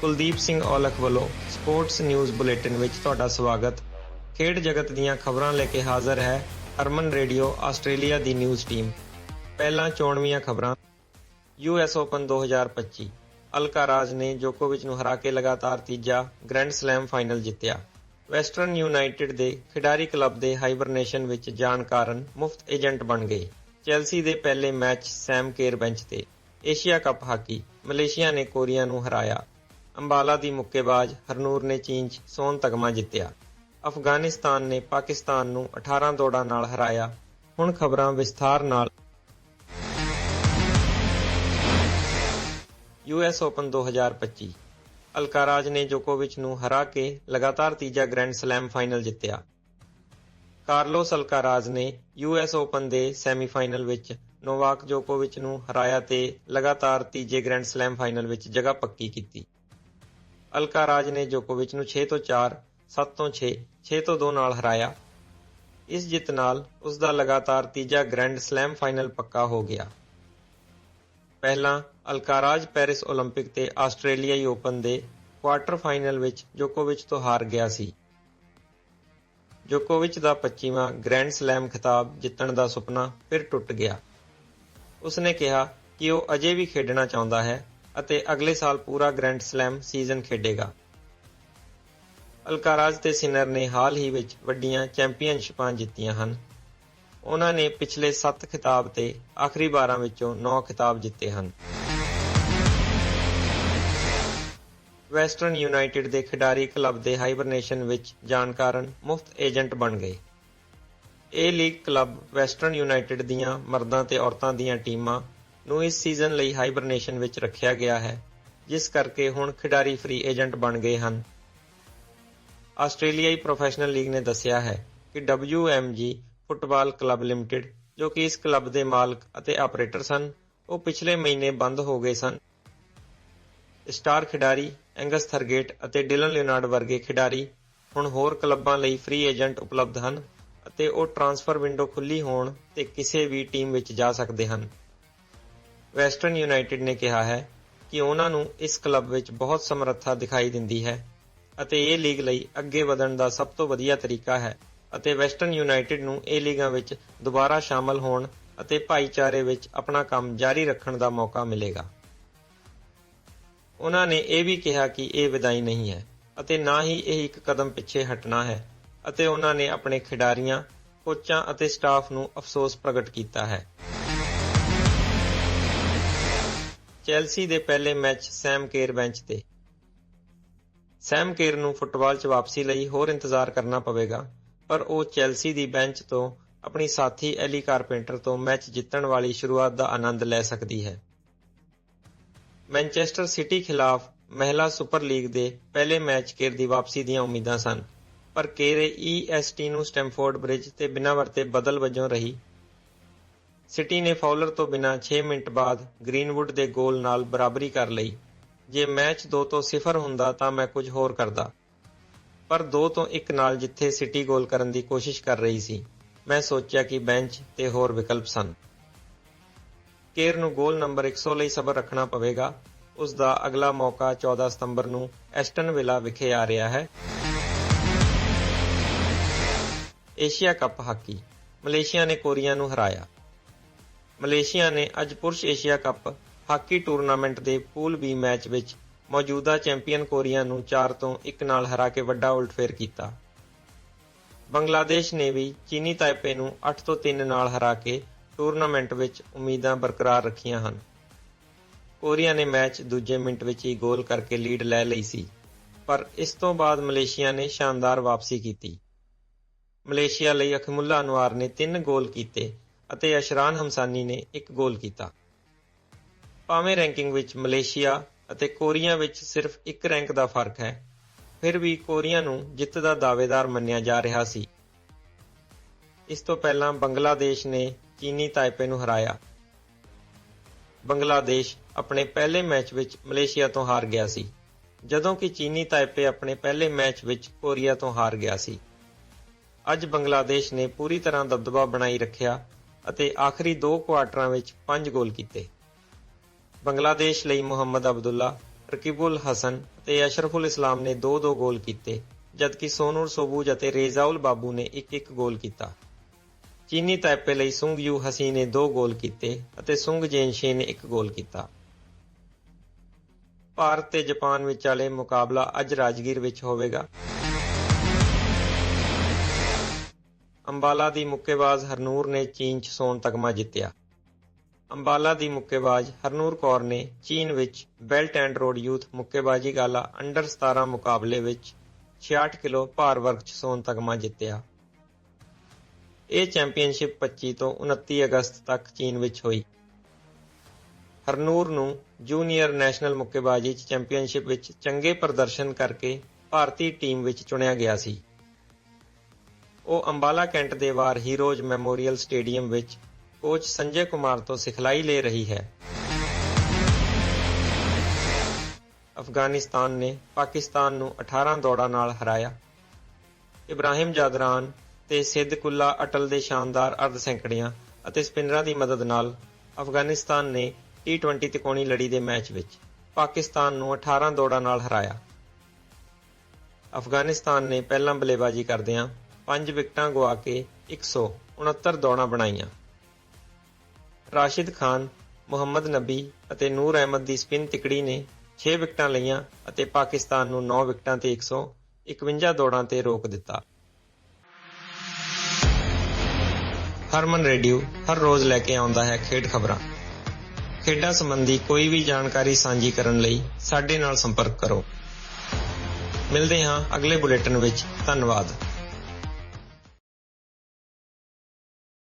ਕੁਲਦੀਪ ਸਿੰਘ ਔਲਖ ਵੱਲੋਂ sports news bulletin ਵਿੱਚ ਤੁਹਾਡਾ ਸਵਾਗਤ। ਖੇਡ ਜਗਤ ਦੀਆਂ ਖਬਰਾਂ ਲੈ ਕੇ ਹਾਜ਼ਰ ਹੈ ਅਰਮਨ ਰੇਡੀਓ, ਆਸਟ੍ਰੇਲੀਆ ਦੀ ਨਿਊਜ਼ ਟੀਮ। ਪਹਿਲਾਂ ਚੋਣਵੀਆਂ ਖਬਰਾਂ। ਯੂਐਸ ਓਪਨ 2025 ਅਲਕਾਰਾਜ਼ ਨੇ ਜੋਕੋਵਿਚ ਨੂੰ ਹਰਾ ਕੇ ਲਗਾਤਾਰ ਤੀਜਾ ਗ੍ਰੈਂਡ ਸਲੈਮ ਫਾਈਨਲ ਜਿੱਤਿਆ। ਵੈਸਟਰਨ ਯੂਨਾਈਟਿਡ ਦੇ ਖਿਡਾਰੀ ਕਲੱਬ ਦੇ ਹਾਈਬਰਨੇਸ਼ਨ ਵਿੱਚ ਜਾਣ ਕਾਰਨ ਮੁਫਤ ਏਜੰਟ ਬਣ ਗਏ। ਚੈਲਸੀ ਦੇ ਪਹਿਲੇ ਮੈਚ ਸੈਮ ਕੇਰ ਬੈਂਚ ਤੇ। Asia cup hockey. ਮਲੇਸ਼ੀਆ ਨੇ ਕੋਰੀਆ ਨੂੰ ਹਰਾਇਆ। ਅੰਬਾਲਾ ਦੀ ਮੁੱਕੇਬਾਜ਼ ਹਰਨੂਰ ਨੇ ਚੀਨ 'ਚ ਸੋਨ ਤਗਮਾ ਜਿੱਤਿਆ। ਅਫਗਾਨਿਸਤਾਨ ਨੇ ਪਾਕਿਸਤਾਨ ਨੂੰ 18 ਦੌੜਾਂ ਨਾਲ ਹਰਾਇਆ। ਹੁਣ ਖਬਰਾਂ ਵਿਸਥਾਰ ਨਾਲ। ਯੂਐਸ ਓਪਨ 2025 ਅਲਕਾਰਾਜ਼ ਨੇ ਜੋਕੋਵਿਚ ਨੂੰ ਹਰਾ ਕੇ ਲਗਾਤਾਰ ਤੀਜਾ ਗ੍ਰੈਂਡ ਸਲੈਮ ਫਾਈਨਲ ਜਿੱਤਿਆ। ਕਾਰਲੋਸ ਅਲਕਾਰਾਜ਼ ਨੇ ਯੂਐਸ ਓਪਨ ਦੇ ਸੈਮੀਫਾਈਨਲ ਵਿੱਚ ਨੋਵਾਕ ਜੋਕੋਵਿਚ ਨੂੰ ਹਰਾਇਆ ਤੇ ਲਗਾਤਾਰ ਤੀਜੇ ਗ੍ਰੈਂਡ ਸਲੈਮ ਫਾਈਨਲ ਵਿੱਚ ਜਗ੍ਹਾ ਪੱਕੀ ਕੀਤੀ। ਅਲਕਾਰਾਜ਼ ਨੇ ਜੋਕੋਵਿਚ ਨੂੰ 6 ਤੋਂ 4, 7 ਤੋਂ 6, 6 ਤੋਂ 2 ਨਾਲ ਹਰਾਇਆ ਇਸ ਜਿੱਤ ਨਾਲ ਉਸ ਦਾ ਲਗਾਤਾਰ ਤੀਜਾ ਗ੍ਰੈਂਡ ਸਲੈਮ ਫਾਈਨਲ ਪੱਕਾ ਹੋ ਗਿਆ ਪਹਿਲਾਂ ਅਲਕਾਰਾਜ਼ ਪੈਰਿਸ 올림픽 ਤੇ ਆਸਟ੍ਰੇਲੀਆਈ ਓਪਨ ਦੇ ਕੁਆਰਟਰ ਫਾਈਨਲ ਵਿੱਚ ਜੋਕੋਵਿਚ ਤੋਂ ਹਾਰ ਗਿਆ ਸੀ ਜੋਕੋਵਿਚ ਦਾ 25ਵਾਂ ਗ੍ਰੈਂਡ ਸਲੈਮ ਖਿਤਾਬ ਜਿੱਤਣ ਦਾ ਸੁਪਨਾ ਫਿਰ ਟੁੱਟ ਗਿਆ ਉਸਨੇ ਕਿਹਾ ਕਿ ਉਹ ਅਜੇ ਵੀ ਖੇਡਣਾ ਚਾਹੁੰਦਾ ਹੈ ਅਤੇ ਅਗਲੇ ਸਾਲ ਪੂਰਾ ਗ੍ਰੈਂਡ ਸਲੈਮ ਸੀਜ਼ਨ ਖੇਡੇਗਾ। ਅਲਕਾਰਾਜ਼ ਤੇ ਸਿਨਰ ਨੇ ਹਾਲ ਹੀ ਵਿੱਚ ਵੱਡੀਆਂ ਚੈਂਪੀਅਨਸ਼ਿਪਾਂ ਜਿੱਤੀਆਂ ਹਨ। ਉਹਨਾਂ ਨੇ ਪਿਛਲੇ 7 ਖਿਤਾਬ ਤੇ ਆਖਰੀ 12 ਵਿੱਚੋਂ 9 ਖਿਤਾਬ ਜਿੱਤੇ ਹਨ। ਵੈਸਟਰਨ ਯੂਨਾਈਟਿਡ ਦੇ ਖਿਡਾਰੀ ਕਲੱਬ ਦੇ ਹਾਈਬਰਨੇਸ਼ਨ ਵਿੱਚ ਜਾਣ ਕਾਰਨ ਮੁਫਤ ਏਜੰਟ ਬਣ ਗਏ। ਇਹ ਲੀਗ ਕਲੱਬ ਵੈਸਟਰਨ ਯੂਨਾਈਟਿਡ ਦੀਆਂ ਮਰਦਾਂ ਤੇ ਔਰਤਾਂ ਦੀਆਂ ਟੀਮਾਂ ਨੂੰ ਇਸ ਸੀਜ਼ਨ ਲਈ ਹਾਈਬਰਨੇਸ਼ਨ ਵਿੱਚ ਰੱਖਿਆ ਗਿਆ ਹੈ, ਜਿਸ ਕਰਕੇ ਹੁਣ ਖਿਡਾਰੀ ਫ੍ਰੀ ਏਜੰਟ ਬਣ ਗਏ ਹਨ। ਆਸਟ੍ਰੇਲੀਆਈ ਪ੍ਰੋਫੈਸ਼ਨਲ ਲੀਗ ਨੇ ਦੱਸਿਆ ਹੈ ਕਿ WMG ਫੁੱਟਬਾਲ ਕਲੱਬ ਲਿਮਟਿਡ ਜੋ ਕਿ ਇਸ ਕਲੱਬ ਦੇ ਮਾਲਕ ਅਤੇ ਆਪਰੇਟਰ ਸਨ, ਉਹ ਪਿਛਲੇ ਮਹੀਨੇ ਬੰਦ ਹੋ ਗਏ ਸਨ। ਸਟਾਰ ਖਿਡਾਰੀ ਐਂਗਸ ਥਰਗੇਟ ਅਤੇ ਡਿਲਨ ਲਿਓਨਾਰਡ ਵਰਗੇ ਖਿਡਾਰੀ ਹੁਣ ਹੋਰ ਕਲੱਬਾਂ ਲਈ ਫ੍ਰੀ ਏਜੰਟ ਉਪਲਬਧ ਹਨ ਅਤੇ ਉਹ ਟ੍ਰਾਂਸਫਰ ਵਿੰਡੋ ਖੁੱਲੀ ਹੋਣ ਤੇ ਕਿਸੇ ਵੀ ਟੀਮ ਵਿੱਚ ਜਾ ਸਕਦੇ ਹਨ। ਵੈਸਟਰਨ ਯੂਨਾਈਟਿਡ ਨੇ ਕਿਹਾ ਹੈ ਕਿ ਉਹਨਾਂ ਨੂੰ ਇਸ ਕਲੱਬ ਵਿੱਚ ਬਹੁਤ ਸਮਰੱਥਾ ਦਿਖਾਈ ਦਿੰਦੀ ਹੈ ਅਤੇ ਇਹ ਲੀਗ ਲਈ ਅੱਗੇ ਵਧਣ ਦਾ ਸਭ ਤੋਂ ਵਧੀਆ ਤਰੀਕਾ ਹੈ ਅਤੇ ਵੈਸਟਰਨ ਯੂਨਾਈਟਿਡ ਨੂੰ ਇਹ ਲੀਗਾਂ ਵਿੱਚ ਦੁਬਾਰਾ ਸ਼ਾਮਲ ਹੋਣ ਅਤੇ ਭਾਈਚਾਰੇ ਵਿੱਚ ਆਪਣਾ ਕੰਮ ਜਾਰੀ ਰੱਖਣ ਦਾ ਮੌਕਾ ਮਿਲੇਗਾ। ਉਹਨਾਂ ਨੇ ਇਹ ਵੀ ਕਿਹਾ ਕਿ ਇਹ ਵਿਦਾਈ ਨਹੀਂ ਹੈ ਅਤੇ ਨਾ ਹੀ ਇਹ ਇੱਕ ਕਦਮ ਪਿੱਛੇ ਹਟਣਾ ਹੈ ਅਤੇ ਉਹਨਾਂ ਨੇ ਆਪਣੇ ਖਿਡਾਰੀਆਂ, ਕੋਚਾਂ ਅਤੇ ਸਟਾਫ ਨੂੰ ਅਫਸੋਸ ਪ੍ਰਗਟ ਕੀਤਾ ਹੈ। ਚੈਲਸੀ ਦੇ ਪਹਿਲੇ ਮੈਚ ਸੈਮ ਕੇਰ ਬੈਂਚ ਤੇ। ਸੈਮ ਕੇਰ ਨੂੰ ਫੁੱਟਬਾਲ 'ਚ ਵਾਪਸੀ ਲਈ ਹੋਰ ਇੰਤਜ਼ਾਰ ਕਰਨਾ ਪਵੇਗਾ, ਪਰ ਉਹ ਚੈਲਸੀ ਦੀ ਬੈਂਚ ਤੋਂ ਆਪਣੀ ਸਾਥੀ ਐਲੀ ਕਾਰਪੈਂਟਰ ਤੋਂ ਮੈਚ ਜਿੱਤਣ ਵਾਲੀ ਸ਼ੁਰੂਆਤ ਦਾ ਆਨੰਦ ਲੈ ਸਕਦੀ ਹੈ। ਮੈਨਚੈਸਟਰ ਸਿਟੀ ਖਿਲਾਫ ਮਹਿਲਾ ਸੁਪਰ ਲੀਗ ਦੇ ਪਹਿਲੇ ਮੈਚ ਕੇਰ ਦੀ ਵਾਪਸੀ ਦੀਆਂ ਉਮੀਦਾਂ ਸਨ, ਪਰ ਕੇਰੇ ਈਐਸਟੀ ਨੂੰ ਸਟੈਮਫੋਰਡ ਬ੍ਰਿਜ ਤੇ ਬਿਨਾਂ ਵਰਤੇ ਬਦਲ ਵਜੋਂ ਰਹੀ ਸਿਟੀ ਨੇ ਫਾਉਲਰ ਤੋਂ ਬਿਨਾਂ 6 ਮਿੰਟ ਬਾਅਦ ਗ੍ਰੀਨਵੁੱਡ ਦੇ ਗੋਲ ਨਾਲ ਬਰਾਬਰੀ ਕਰ ਲਈ। ਜੇ ਮੈਚ 2 ਤੋਂ 0 ਹੁੰਦਾ ਤਾਂ ਮੈਂ ਕੁਝ ਹੋਰ ਕਰਦਾ। ਪਰ 2 ਤੋਂ 1 ਨਾਲ ਜਿੱਥੇ ਸਿਟੀ ਗੋਲ ਕਰਨ ਦੀ ਕੋਸ਼ਿਸ਼ ਕਰ ਰਹੀ ਸੀ, ਮੈਂ ਸੋਚਿਆ ਕਿ ਬੈਂਚ ਤੇ ਹੋਰ ਵਿਕਲਪ ਸਨ। ਕੇਰ ਨੂੰ ਗੋਲ ਨੰਬਰ 100 ਲਈ ਸਬਰ ਰੱਖਣਾ ਪਵੇਗਾ। ਉਸ ਦਾ ਅਗਲਾ ਮੌਕਾ 14 ਸਤੰਬਰ ਨੂੰ ਐਸਟਨ ਵਿਲਾ ਵਿਖੇ ਆ ਰਿਹਾ ਹੈ। Asia cup hockey. ਮਲੇਸ਼ੀਆ ਨੇ ਕੋਰੀਆ ਨੂੰ ਹਰਾਇਆ। ਮਲੇਸ਼ੀਆ ਨੇ ਅੱਜ ਪੁਰਸ਼ ਏਸ਼ੀਆ ਕੱਪ ਹਾਕੀ ਟੂਰਨਾਮੈਂਟ ਦੇ ਪੂਲ ਬੀ ਮੈਚ ਵਿੱਚ ਮੌਜੂਦਾ ਚੈਂਪੀਅਨ ਕੋਰੀਆ ਨੂੰ 4 ਤੋਂ 1 ਨਾਲ ਹਰਾ ਕੇ ਵੱਡਾ ਉਲਟਫੇਰ ਕੀਤਾ। ਬੰਗਲਾਦੇਸ਼ ਨੇ ਵੀ ਚੀਨੀ ਤਾਈਪੇ ਨੂੰ 8 ਤੋਂ 3 ਨਾਲ ਹਰਾ ਕੇ ਟੂਰਨਾਮੈਂਟ ਵਿੱਚ ਉਮੀਦਾਂ ਬਰਕਰਾਰ ਰੱਖੀਆਂ ਹਨ। ਕੋਰੀਆ ਨੇ ਮੈਚ ਦੂਜੇ ਮਿੰਟ ਵਿੱਚ ਹੀ ਗੋਲ ਕਰਕੇ ਲੀਡ ਲੈ ਲਈ ਸੀ, ਪਰ ਇਸ ਤੋਂ ਬਾਅਦ ਮਲੇਸ਼ੀਆ ਨੇ ਸ਼ਾਨਦਾਰ ਵਾਪਸੀ ਕੀਤੀ। ਮਲੇਸ਼ੀਆ ਲਈ ਅਖਮੁੱਲਾ ਅਨਵਾਰ ਨੇ 3 ਗੋਲ ਕੀਤੇ ਅਤੇ ਅਸ਼ਰਾਨ ਹਮਸਾਨੀ ਨੇ 1 ਗੋਲ ਕੀਤਾ। ਭਾਵੇਂ ਰੈਂਕਿੰਗ ਵਿੱਚ ਮਲੇਸ਼ੀਆ ਅਤੇ ਕੋਰੀਆ ਵਿੱਚ ਸਿਰਫ 1 ਰੈਂਕ ਦਾ ਫ਼ਰਕ ਹੈ, ਫਿਰ ਵੀ ਕੋਰੀਆ ਨੂੰ ਜਿੱਤ ਦਾ ਦਾਅਵੇਦਾਰ ਮੰਨਿਆ ਜਾ ਰਿਹਾ ਸੀ। ਇਸ ਤੋਂ ਪਹਿਲਾਂ ਬੰਗਲਾਦੇਸ਼ ਨੇ ਚੀਨੀ ਤਾਈਪੇ ਨੂੰ ਹਰਾਇਆ। ਬੰਗਲਾਦੇਸ਼ ਆਪਣੇ ਪਹਿਲੇ ਮੈਚ ਵਿੱਚ ਮਲੇਸ਼ੀਆ ਤੋਂ ਹਾਰ ਗਿਆ ਸੀ, ਜਦੋਂ ਕਿ ਚੀਨੀ ਤਾਈਪੇ ਆਪਣੇ ਪਹਿਲੇ ਮੈਚ ਵਿੱਚ ਕੋਰੀਆ ਤੋਂ ਹਾਰ ਗਿਆ ਸੀ। ਅੱਜ ਬੰਗਲਾਦੇਸ਼ ਨੇ ਪੂਰੀ ਤਰ੍ਹਾਂ ਦਬਦਬਾ ਬਣਾਈ ਰੱਖਿਆ ਅਤੇ ਆਖਰੀ ਦੋ ਕੁਆਰਟਰਾਂ ਵਿੱਚ 5 ਗੋਲ ਕੀਤੇ। ਬੰਗਲਾਦੇਸ਼ ਲਈ ਮੁਹੰਮਦ ਅਬਦੁੱਲਾ ਰਕੀਬੁਲ ਹਸਨ ਅਤੇ ਅਸ਼ਰਫੁਲ ਇਸਲਾਮ ਨੇ 2-2 ਗੋਲ ਕੀਤੇ, ਜਦਕਿ ਸੋਨੂਰ ਸੋਬੂਜ ਅਤੇ ਰੇਜ਼ਾਉਲ ਬਾਬੂ ਨੇ 1-1 ਗੋਲ ਕੀਤਾ। ਚੀਨੀ ਤਾਈਪੇ ਲਈ ਸੁੰਗ ਯੂ ਹਸੀ ਨੇ 2 ਗੋਲ ਕੀਤੇ ਅਤੇ ਸੁੰਗ ਜੇਨਸ਼ੇ ਨੇ 1 ਗੋਲ ਕੀਤਾ। ਭਾਰਤ ਤੇ ਜਾਪਾਨ ਵਿਚਾਲੇ ਮੁਕਾਬਲਾ ਅੱਜ ਰਾਜਗੀਰ ਵਿੱਚ ਹੋਵੇਗਾ। ਅੰਬਾਲਾ ਦੀ ਮੁੱਕੇਬਾਜ਼ ਹਰਨੂਰ ਨੇ ਚੀਨ 'ਚ ਸੋਨ ਤਗਮਾ ਜਿੱਤਿਆ। ਅੰਬਾਲਾ ਦੀ ਮੁੱਕੇਬਾਜ਼ ਹਰਨੂਰ ਕੌਰ ਨੇ ਚੀਨ ਵਿੱਚ ਬੈਲਟ ਐਂਡ ਰੋਡ ਯੂਥ ਮੁੱਕੇਬਾਜ਼ੀ ਗਾਲਾ ਅੰਡਰ 17 ਮੁਕਾਬਲੇ ਵਿੱਚ 66 ਕਿਲੋ ਭਾਰ ਵਰਗ 'ਚ ਸੋਨ ਤਗਮਾ ਜਿੱਤਿਆ। ਇਹ ਚੈਂਪੀਅਨਸ਼ਿਪ 25 ਤੋਂ 29 ਅਗਸਤ ਤੱਕ ਚੀਨ ਵਿੱਚ ਹੋਈ। ਹਰਨੂਰ ਨੂੰ ਜੂਨੀਅਰ ਨੈਸ਼ਨਲ ਮੁੱਕੇਬਾਜ਼ੀ ਚੈਂਪੀਅਨਸ਼ਿਪ ਵਿੱਚ ਚੰਗੇ ਪ੍ਰਦਰਸ਼ਨ ਕਰਕੇ ਭਾਰਤੀ ਟੀਮ ਵਿੱਚ ਚੁਣਿਆ ਗਿਆ ਸੀ। ਉਹ ਅੰਬਾਲਾ ਕੈਂਟ ਦੇ ਵਾਰ ਹੀਰੋਜ਼ ਮੈਮੋਰੀਅਲ ਸਟੇਡੀਅਮ ਵਿੱਚ ਕੋਚ ਸੰਜੇ ਕੁਮਾਰ ਤੋਂ ਸਿਖਲਾਈ ਲੈ ਰਹੀ ਹੈ। ਅਫਗਾਨਿਸਤਾਨ ਨੇ ਪਾਕਿਸਤਾਨ ਨੂੰ 18 ਦੌੜਾਂ ਨਾਲ ਹਰਾਇਆ। ਇਬਰਾਹਿਮ ਜਾਦਰਾਨ ਤੇ ਸਿੱਧਕੁੱਲਾ ਅਟਲ ਦੇ ਸ਼ਾਨਦਾਰ ਅਰਧ ਸੈਂਕੜਿਆਂ ਅਤੇ ਸਪਿਨਰਾਂ ਦੀ ਮਦਦ ਨਾਲ ਅਫਗਾਨਿਸਤਾਨ ਨੇ ਟੀ20 ਤਿਕੋਣੀ ਲੜੀ ਦੇ ਮੈਚ ਵਿੱਚ ਪਾਕਿਸਤਾਨ ਨੂੰ 18 ਦੌੜਾਂ ਨਾਲ ਹਰਾਇਆ। ਅਫਗਾਨਿਸਤਾਨ ਨੇ ਪਹਿਲਾਂ ਬੱਲੇਬਾਜ਼ੀ ਕਰਦਿਆਂ 5 ਵਿਕਟਾਂ ਗਵਾ ਕੇ 169 ਦੌੜਾਂ ਬਣਾਈਆਂ। ਰਾਸ਼ਿਦ ਖਾਨ, ਮੁਹੰਮਦ ਨਬੀ ਅਤੇ ਨੂਰ ਅਹਿਮਦ ਦੀ ਸਪਿਨ ਤਿਕੜੀ ਨੇ 6 ਵਿਕਟਾਂ ਲਈਆਂ ਅਤੇ ਪਾਕਿਸਤਾਨ ਨੂੰ 9 ਵਿਕਟਾਂ ਤੇ 151 ਦੌੜਾਂ ਤੇ ਰੋਕ ਦਿੱਤਾ। ਹਰਮਨ ਰੇਡੀਓ ਹਰ ਰੋਜ਼ ਲੈ ਕੇ ਆਉਂਦਾ ਹੈ ਖੇਡ ਖਬਰਾਂ। ਖੇਡਾਂ ਸੰਬੰਧੀ ਕੋਈ ਵੀ ਜਾਣਕਾਰੀ ਸਾਂਝੀ ਕਰਨ ਲਈ ਸਾਡੇ ਨਾਲ ਸੰਪਰਕ ਕਰੋ। ਮਿਲਦੇ ਹਾਂ ਅਗਲੇ ਬੁਲੇਟਿਨ ਵਿੱਚ। ਧੰਨਵਾਦ।